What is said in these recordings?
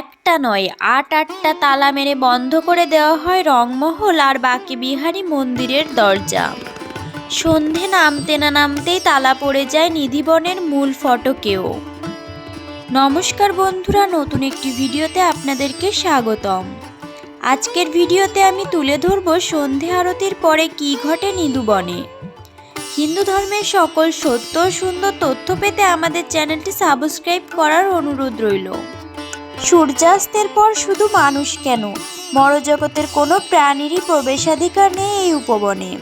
একটা নয়, আট আটটা তালা মেরে বন্ধ করে দেওয়া হয় রংমহল আর বাকি বিহারি মন্দিরের দরজা। সন্ধে নামতে না নামতেই তালা পড়ে যায় নিধিবনের মূল ফটকেও। নমস্কার বন্ধুরা, নতুন একটি ভিডিওতে আপনাদেরকে স্বাগতম। আজকের ভিডিওতে আমি তুলে ধরব সন্ধে আরতির পরে কি ঘটে নিধুবনে। হিন্দু ধর্মের সকল সত্য সুন্দর তথ্য পেতে আমাদের চ্যানেলটি সাবস্ক্রাইব করার অনুরোধ রইল। সূর্যাস্তের পর শুধু মানুষ কেন? মরজগতের কোনো প্রাণীরই প্রবেশাধিকার নেই এই উপবনে।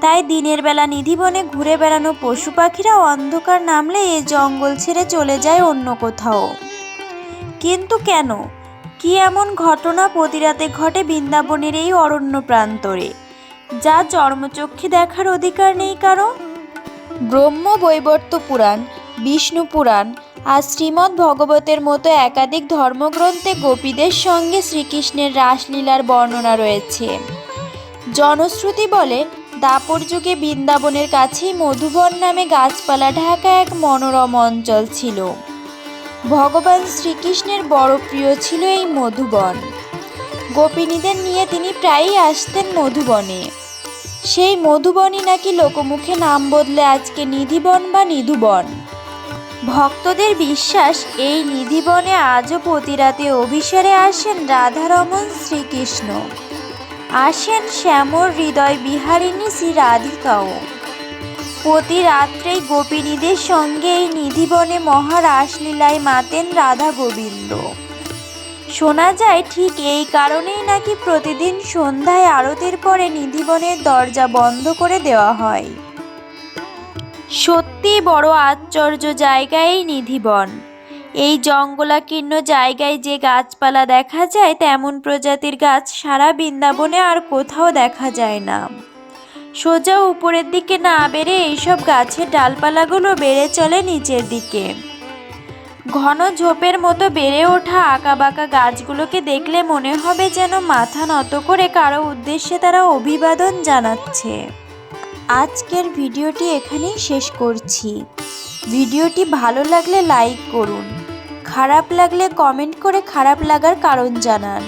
তাই দিনের বেলা নিধিবনে ঘুরে বেড়ানো পশু পাখিরা অন্ধকার নামলে এই জঙ্গল ছেড়ে চলে যায় অন্য কোথাও। কিন্তু কেন? কি এমন ঘটনা প্রতিরাতে ঘটে বৃন্দাবনের এই অরণ্য প্রান্তরে, যা চর্মচক্ষে দেখার অধিকার নেই কারও? ব্রহ্ম বৈবর্ত পুরাণ, বিষ্ণু পুরাণ আর শ্রীমদ্ ভগবতের মতো একাধিক ধর্মগ্রন্থে গোপীদের সঙ্গে শ্রীকৃষ্ণের রাসলীলার বর্ণনা রয়েছে। জনশ্রুতি বলে, দাপর যুগে বৃন্দাবনের কাছেই মধুবন নামে গাছপালা ঢাকা এক মনোরম অঞ্চল ছিল। ভগবান শ্রীকৃষ্ণের বড় প্রিয় ছিল এই মধুবন। গোপিনীদের নিয়ে তিনি প্রায়ই আসতেন মধুবনে। সেই মধুবনই নাকি লোকমুখে নাম বদলে আজকে নিধিবন বা নিধুবন। ভক্তদের বিশ্বাস, এই নিধিবনে আজও প্রতিরাতে অভিসারে আসেন রাধারমন শ্রীকৃষ্ণ। আসেন শ্যামর হৃদয় বিহারিণী শ্রী রাধিকাও। প্রতি রাত্রেই গোপিনীদের সঙ্গে এই নিধিবনে মহারাসলীলায় মাতেন রাধা গোবিন্দ। শোনা যায় ঠিক এই কারণেই নাকি প্রতিদিন সন্ধ্যায় আরতির পরে নিধিবনের দরজা বন্ধ করে দেওয়া হয়। সত্যি বড় আশ্চর্য জায়গায় নিধিবন। এই জঙ্গলাকীর্ণ জায়গায় যে গাছপালা দেখা যায়, তেমন প্রজাতির গাছ সারা বৃন্দাবনে আর কোথাও দেখা যায় না। সোজা উপরের দিকে না বেড়ে এইসব গাছের ডালপালাগুলো বেড়ে চলে নিচের দিকে। ঘন ঝোপের মতো বেড়ে ওঠা আঁকাবাঁকা গাছগুলোকে দেখলে মনে হবে যেন মাথা নত করে কারও উদ্দেশ্যে তারা অভিবাদন জানাচ্ছে। আজকের ভিডিওটি এখানেই শেষ করছি। ভিডিওটি ভালো লাগলে লাইক করুন। খারাপ লাগলে কমেন্ট করে খারাপ লাগার কারণ জানান।